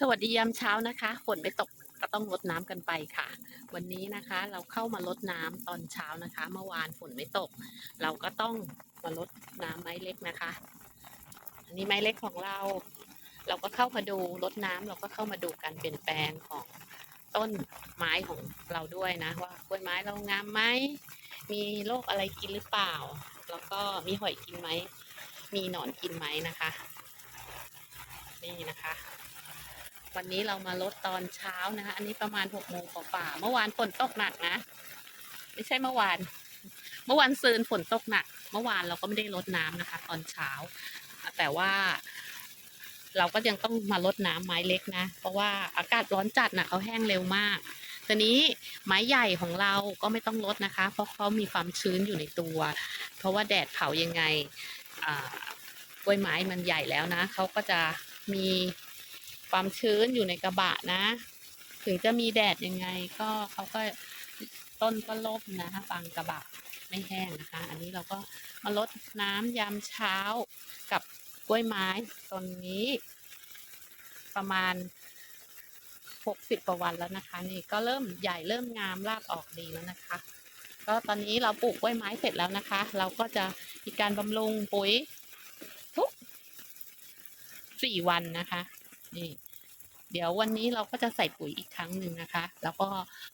สวัสดียามเช้านะคะฝนไม่ตกก็ต้องรดน้ำกันไปค่ะ วันนี้นะคะเราเข้ามารดน้ำตอนเช้านะคะ เมื่อวานฝนไม่ตก เราก็ต้องมารดน้ำไม้เล็กนะคะ อันนี้ไม้เล็กของเรา เราก็เข้ามาดูรดน้ำเราก็เข้ามาดูการเปลี่ยนแปลงของต้นไม้ของเราด้วยนะ ว่ากล้วยไม้เรางามไหมมีโรคอะไรกินหรือเปล่า แล้วก็มีหอยกินไหมมีหนอนกินไหมนะคะ นี่นะคะ วันนี้เรามาลดตอนเช้านะคะ อันนี้ประมาณหกโมงกว่าเมื่อวานฝนตกหนักนะ ไม่ใช่เมื่อวาน เมื่อวานซืนฝนตกหนัก เมื่อวานเราก็ไม่ได้ลดน้ำนะคะ ตอนเช้า แต่ว่า เราก็ยังต้องมาลดน้ำไม้เล็กนะ เพราะว่าอากาศร้อนจัดนะเขาแห้งเร็วมากตอนนี้ไม้ใหญ่ของเราก็ไม่ต้องลดนะคะ เพราะเขามีความชื้นอยู่ในตัว เพราะว่าแดดเผายังไงกล้วยไม้มันใหญ่แล้วนะเขาก็จะมี ความชื้นอยู่ในกระบะนะ ถึงจะมีแดดยังไงก็เขาก็ต้นก็ล่มนะคะบางกระบะไม่แห้งนะคะ อันนี้เราก็มาลดน้ำยามเช้ากับกล้วยไม้ต้นนี้ ประมาณหกสิบกว่าวันแล้วนะคะ นี่ก็เริ่มใหญ่เริ่มงามรากออกดีแล้วนะคะ ก็ตอนนี้เราปลูกกล้วยไม้เสร็จแล้วนะคะ เราก็จะมีการบำรุงปุ๋ยทุกสี่วันนะคะ นี่เดี๋ยววันนี้เราก็จะใส่ปุ๋ยอีกครั้งหนึ่งนะคะ แล้วก็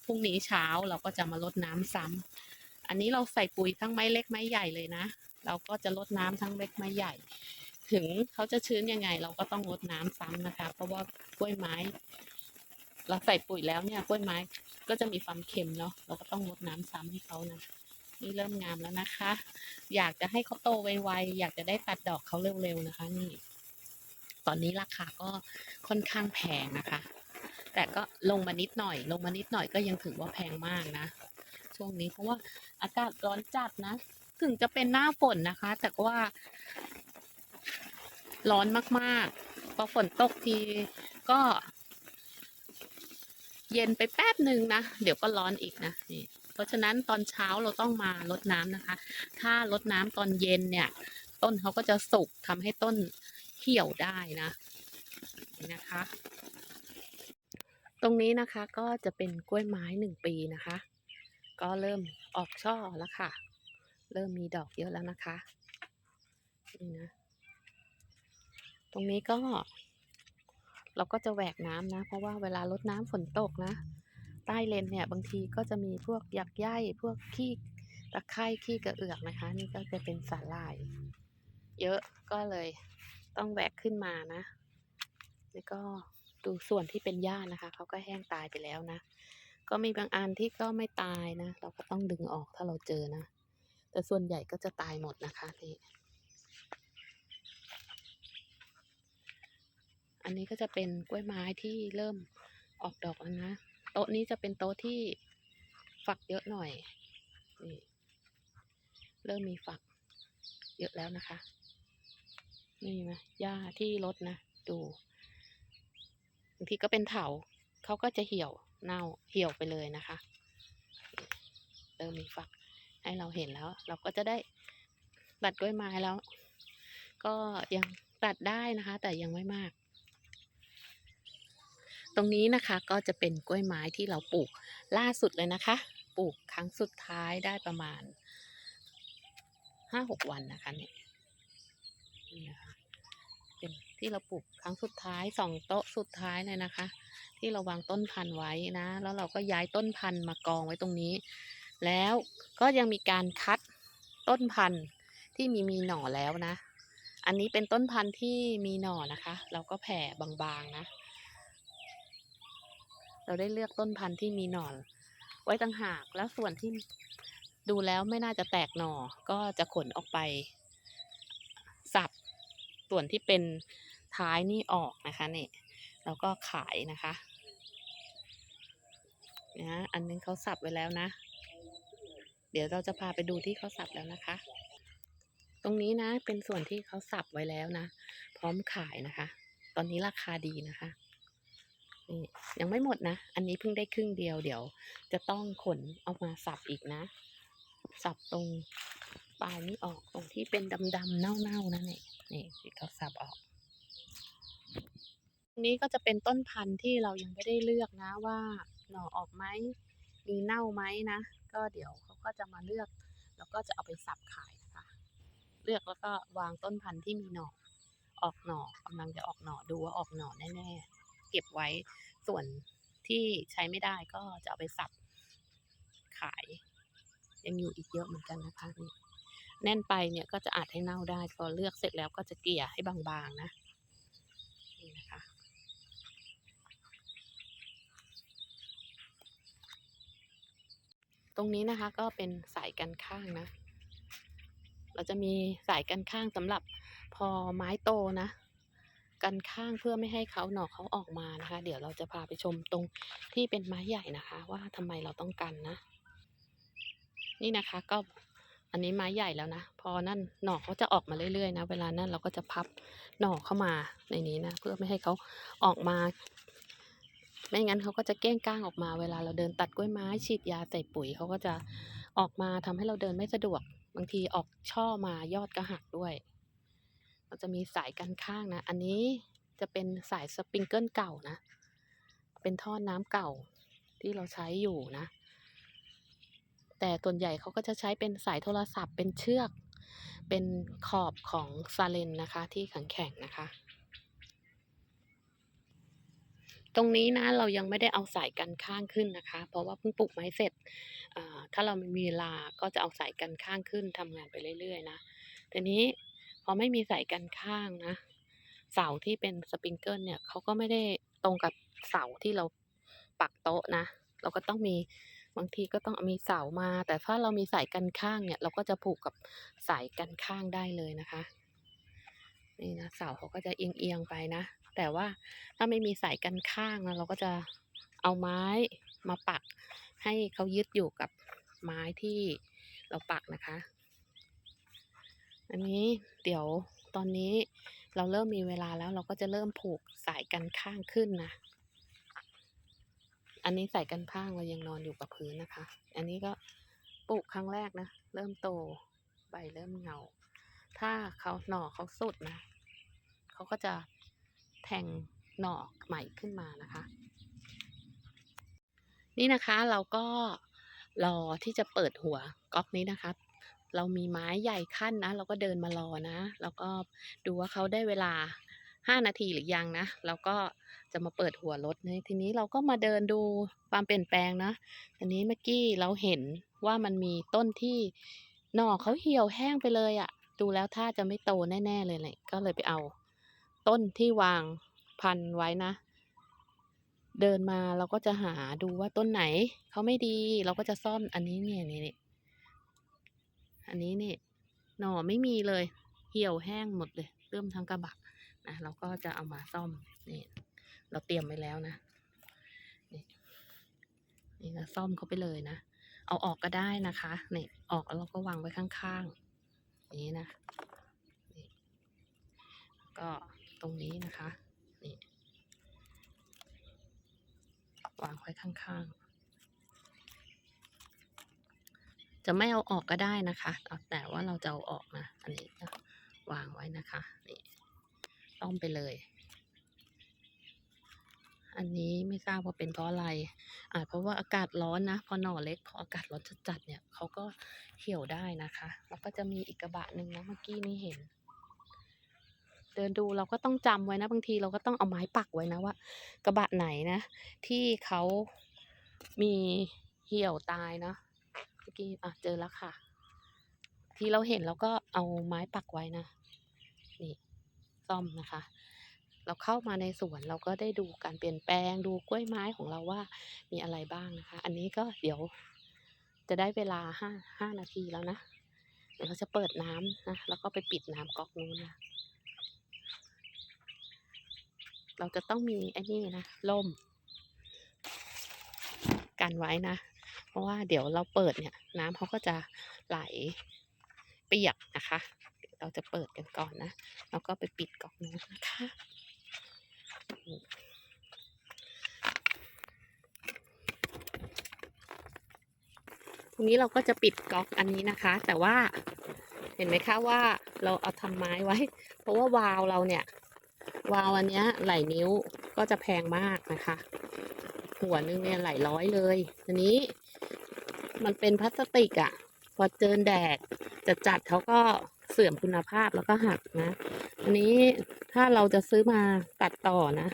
พรุ่งนี้เช้าเราก็จะมาลดน้ำซ้ำอันนี้เราใส่ปุ๋ยทั้งไม้เล็กไม้ใหญ่เลยนะ เราก็จะลดน้ำทั้งเล็กไม้ใหญ่ ถึงเขาจะชื้นยังไง เราก็ต้องลดน้ำซ้ำนะคะ เพราะว่ากล้วยไม้ เราใส่ปุ๋ยแล้วเนี่ยกล้วยไม้ก็จะมีความเค็มเนาะ เราก็ต้องลดน้ำซ้ำให้เขานะนี่เริ่มงามแล้วนะคะ อยากจะให้เขาโตไวๆ อยากจะได้ตัดดอกเขาเร็วๆนะคะ นี่ ตอนนี้ราคาก็ค่อนข้างแพงนะคะ แต่ก็ลงมานิดหน่อย ลงมานิดหน่อยก็ยังถือว่าแพงมากนะ ช่วงนี้เพราะว่าอากาศร้อนจัดนะ ถึงจะเป็นหน้าฝนนะคะ แต่ว่า ร้อนมากๆ พอฝนตกทีก็ เย็นไปแป๊บหนึ่งนะ เดี๋ยวก็ร้อนอีกนะนี่เพราะฉะนั้นตอนเช้าเราต้องมาลดน้ำนะคะ ถ้าลดน้ำตอนเย็นเนี่ย ต้นเขาก็จะสุกทำให้ต้น เหี่ยวได้นะนะคะ ตรงนี้นะคะก็จะเป็นกล้วยไม้หนึ่งปีนะคะ ก็เริ่มออกช่อแล้วค่ะ เริ่มมีดอกเยอะแล้วนะคะนี่นะตรงนี้ก็ เราก็จะแหวกน้ำนะ เพราะว่าเวลาลดน้ำฝนตกนะ ใต้เลนเนี่ยบางทีก็จะมีพวกหยักใยพวกขี้ตะไคร่ขี้กระเอือกนะคะ นี่ก็จะเป็นสาหร่าย เยอะก็เลย ต้องแหวกขึ้นมานะนี่ก็ดูส่วนที่เป็นหญ้านะคะ เขาก็แห้งตายไปแล้วนะ ก็มีบางอันที่ก็ไม่ตายนะ เราก็ต้องดึงออกถ้าเราเจอนะ แต่ส่วนใหญ่ก็จะตายหมดนะคะนี่อันนี้ก็จะเป็นกล้วยไม้ที่เริ่มออกดอกแล้วนะ โต๊ะนี้จะเป็นโต๊ะที่ฝักเยอะหน่อย นี่ เริ่มมีฝักเยอะแล้วนะคะ นี่นะหญ้าที่รดนะ ดูบางทีก็เป็นเถาเขาก็จะเหี่ยวเน่าเหี่ยวไปเลยนะคะเริ่มมีฝักให้เราเห็นแล้ว เราก็จะได้ตัดกล้วยไม้แล้ว ก็ยังตัดได้นะคะ แต่ยังไม่มาก ตรงนี้นะคะก็จะเป็นกล้วยไม้ที่เราปลูกล่าสุดเลยนะคะ ปลูกครั้งสุดท้ายได้ประมาณห้าหกวันนะคะเนี่ยนี่นะคะ ที่เราปลูกครั้งสุดท้ายสองโต๊ะสุดท้ายเลยนะคะ ที่เราวางต้นพันธุ์ไว้นะ แล้วเราก็ย้ายต้นพันธุ์มากองไว้ตรงนี้ แล้วก็ยังมีการคัดต้นพันธุ์ที่มีมีหน่อแล้วนะ อันนี้เป็นต้นพันธุ์ที่มีหน่อนะคะ เราก็แผ่บางๆนะ เราได้เลือกต้นพันธุ์ที่มีหน่อไว้ต่างหากแล้วส่วนที่ดูแล้วไม่น่าจะแตกหน่อก็จะขนออกไป สับส่วนที่เป็น ท้ายนี่ออกนะคะเนี่ยแล้วก็ขายนะคะนะอันนึงเขาสับไว้แล้วนะ เดี๋ยวเราจะพาไปดูที่เขาสับแล้วนะคะ ตรงนี้นะเป็นส่วนที่เขาสับไว้แล้วนะ พร้อมขายนะคะ ตอนนี้ราคาดีนะคะนี่ยังไม่หมดนะ อันนี้เพิ่งได้ครึ่งเดียวเดี๋ยว จะต้องขนเอามาสับอีกนะ สับตรงปลายนี้ออกตรงที่เป็นดำๆเน่าๆนั่นเองนี่ที่เขาสับออก นี้ก็จะเป็นต้นพันธุ์ที่เรายังไม่ได้เลือกนะว่าหน่อออกไหมมีเน่าไหมนะ ก็เดี๋ยวเขาก็จะมาเลือก แล้วก็จะเอาไปสับขายนะคะ เลือกแล้วก็วางต้นพันธุ์ที่มีหน่อออกหน่อกำลังจะออกหน่อดูว่าออกหน่อแน่ๆเก็บไว้ส่วนที่ใช้ไม่ได้ก็จะเอาไปสับขาย ยังอยู่อีกเยอะเหมือนกันนะคะนี่แน่นไปเนี่ยก็จะอาจให้เน่าได้พอเลือกเสร็จแล้วก็จะเกลี่ยให้บางๆนะนี่นะคะ รงนี้นะคะ ก็เป็นสายกันข้างนะ เราจะมีสายกันข้างสำหรับพอไม้โตนะ กันข้างเพื่อไม่ให้เขาหนอกเขาออกมานะคะ เดี๋ยวเราจะพาไปชมตรงที่เป็นไม้ใหญ่นะคะ ว่าทำไมเราต้องกันนะ นี่นะคะก็อันนี้ไม้ใหญ่แล้วนะ พอนั่นหน่อเขาจะออกมาเรื่อยๆนะ เวลานั้นเราก็จะพับหน่อเข้ามาในนี้นะ เพื่อไม่ให้เขาออกมา ไม่งั้นเขาก็จะเก้งก้างออกมาเวลาเราเดินตัดกล้วยไม้ฉีดยาใส่ปุ๋ยเขาก็จะออกมาทำให้เราเดินไม่สะดวก บางทีออกช่อมายอดก็หักด้วยเราจะมีสายกันข้างนะ อันนี้จะเป็นสายสปริงเกิลเก่านะ เป็นท่อน้ำเก่าที่เราใช้อยู่นะ แต่ส่วนใหญ่เขาก็จะใช้เป็นสายโทรศัพท์เป็นเชือก เป็นขอบของซาเลนนะคะที่แข็งๆนะคะ ตรงนี้นะเรายังไม่ได้เอาสายกันข้างขึ้นนะคะ เพราะว่าเพิ่งปลูกไม้เสร็จอ่าถ้าเรามีเวลาก็จะเอาสายกันข้างขึ้นทำงานไปเรื่อยๆนะแต่นี้พอไม่มีสายกันข้างนะ เสาที่เป็นสปริงเกิลเนี่ยเขาก็ไม่ได้ตรงกับเสาที่เราปักโต๊ะนะ เราก็ต้องมีบางทีก็ต้องมีเสามา แต่ถ้าเรามีสายกันข้างเนี่ย เราก็จะผูกกับสายกันข้างได้เลยนะคะ นี่นะเสาเขาก็จะเอียงๆไปนะ แต่ว่าถ้าไม่มีสายกันข้างนะเราก็จะเอาไม้มาปัก ให้เขายึดอยู่กับไม้ที่เราปักนะคะ อันนี้เดี๋ยวตอนนี้เราเริ่มมีเวลาแล้วเราก็จะเริ่มผูกสายกันข้างขึ้นนะ อันนี้สายกันข้างเรายังนอนอยู่กับพื้นนะคะ อันนี้ก็ปลูกครั้งแรกนะ เริ่มโตใบเริ่มเงา ถ้าเขาหน่อเขาสุดนะ เขาก็จะ แทงหน่อใหม่ขึ้นมานะคะ นี่นะคะเราก็รอที่จะเปิดหัวก๊อกนี้นะคะ เรามีไม้ใหญ่ขั้นนะ เราก็เดินมารอนะ แล้วก็ดูว่าเขาได้เวลาห้านาทีหรือยังนะเราก็จะมาเปิดหัวรถนะทีนี้เราก็มาเดินดูความเปลี่ยนแปลงนะทีนี้เมื่อกี้เราเห็นว่ามันมีต้นที่หน่อเขาเหี่ยวแห้งไปเลยอะ่ะ ดูแล้วถ้าจะไม่โตแน่ ๆ เลยเลยก็เลยไปเอา ต้นที่วางพันไว้นะ เดินมาเราก็จะหาดูว่าต้นไหนเขาไม่ดีเราก็จะซ่อมอันนี้เนี่ยนี่นี่อันนี้นี่หน่อไม่มีเลย เหี่ยวแห้งหมดเลยเริ่มทั้งกระบะนะเราก็จะเอามาซ่อมนี่เราเตรียมไว้แล้วนะนี่นี่นะซ่อมเขาไปเลยนะเอาออกก็ได้นะคะนี่ออกแล้วเราก็วางไว้ข้างๆอย่างนี้นะนี่ก็ ตรงนี้นะคะ นี่ วางไว้ข้างๆ จะไม่เอาออกก็ได้นะคะ แต่ว่าเราจะเอาออกนะ อันนี้ก็วางไว้นะคะ นี่ต้อมไปเลย อันนี้ไม่ทราบว่าเป็นเพราะอะไร อาจเพราะว่าอากาศร้อนนะ พอหน่อเล็ก พออากาศร้อนจัดๆเนี่ยเขาก็เหี่ยวได้นะคะ แล้วก็จะมีอีกกระบะหนึ่งนะเมื่อกี้นี่เห็น เดินดูเราก็ต้องจำไว้นะ บางทีเราก็ต้องเอาไม้ปักไว้นะว่า กระบะไหนนะ ที่เขามีเหี่ยวตายนะเมื่อกี้อะเจอแล้วค่ะ ที่เราเห็นเราก็เอาไม้ปักไว้นะนี่ซ่อมนะคะ เราเข้ามาในสวนเราก็ได้ดูการเปลี่ยนแปลงดูกล้วยไม้ของเราว่ามีอะไรบ้างนะคะ อันนี้ก็เดี๋ยวจะได้เวลาห้าห้านาทีแล้วนะเดี๋ยวเราจะเปิดน้ำนะ แล้วก็ไปปิดน้ำก๊อกนู้นนะ เราจะต้องมีไอ้นี่นะล่ม กันไว้นะ เพราะว่าเดี๋ยวเราเปิดเนี่ย น้ำเขาก็จะไหลเปียกนะคะ เราจะเปิดกันก่อนนะแล้วก็ไปปิดก๊อกนู้นนะคะนี่ตรงนี้เราก็จะปิดก๊อกอันนี้นะคะ แต่ว่าเห็นไหมคะว่าเราเอาทำไม้ไว้ เพราะว่าวาล์วเราเนี่ย วาวอันเนี้ยหลนิ้วก็จะแพงมากนะคะ หัวนึงเนี่ยไหลร้อยเลยอันนี้ มันเป็นพลาสติกอะ่ะ พอเจอแดดจะจัดเขาก็เสื่อมคุณภาพแล้วก็หักนะ อันนี้ถ้าเราจะซื้อมาตัดต่อนะ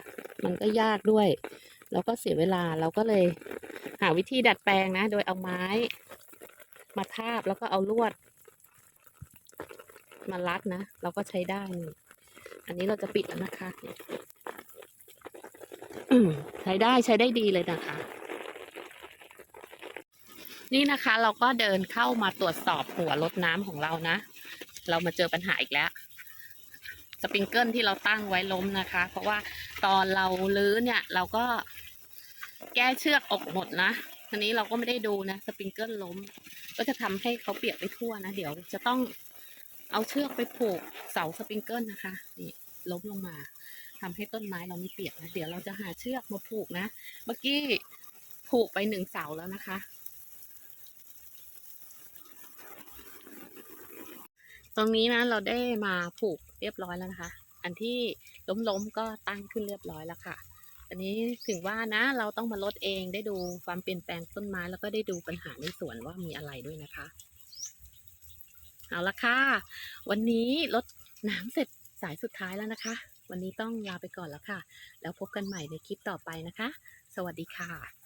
มันก็ยากด้วย แล้วก็เสียเวลาเราก็เลย หาวิธีดัดแปลงนะ โดยเอาไม้ มาทาบแล้วก็เอาลวด มารัดนะ เราก็ใช้ได้นี่ อันนี้เราจะปิดแล้วนะคะใช้ได้ใช้ได้ดีเลยนะคะ นี่นะคะเราก็เดินเข้ามาตรวจสอบหัวรดน้ำของเรานะ เรามาเจอปัญหาอีกแล้วสปริงเกิลที่เราตั้งไว้ล้มนะคะ เพราะว่าตอนเราลื้อเนี่ย เราก็แก้เชือกออกหมดนะทีนี้เราก็ไม่ได้ดูนะสปริงเกิลล้ม ก็จะทำให้เขาเปียกไปทั่วนะ เดี๋ยวจะต้อง เอาเชือกไปผูกเสาสปริงเกิลนะคะนี่ล้มลงมาทำให้ต้นไม้เราไม่เปียกนะเดี๋ยวเราจะหาเชือกมาผูกนะ เมื่อกี้ผูกไปหนึ่งเสาแล้วนะคะ ตรงนี้นะเราได้มาผูกเรียบร้อยแล้วนะคะ อันที่ล้มๆก็ตั้งขึ้นเรียบร้อยแล้วค่ะอันนี้ถึงว่านะเราต้องมาลดเองได้ดูความเปลี่ยนแปลงต้นไม้แล้วก็ได้ดูปัญหาในสวนว่ามีอะไรด้วยนะคะ เอาละค่ะ วันนี้ลดน้ำเสร็จสายสุดท้ายแล้วนะคะ วันนี้ต้องลาไปก่อนแล้วค่ะ แล้วพบกันใหม่ในคลิปต่อไปนะคะ สวัสดีค่ะ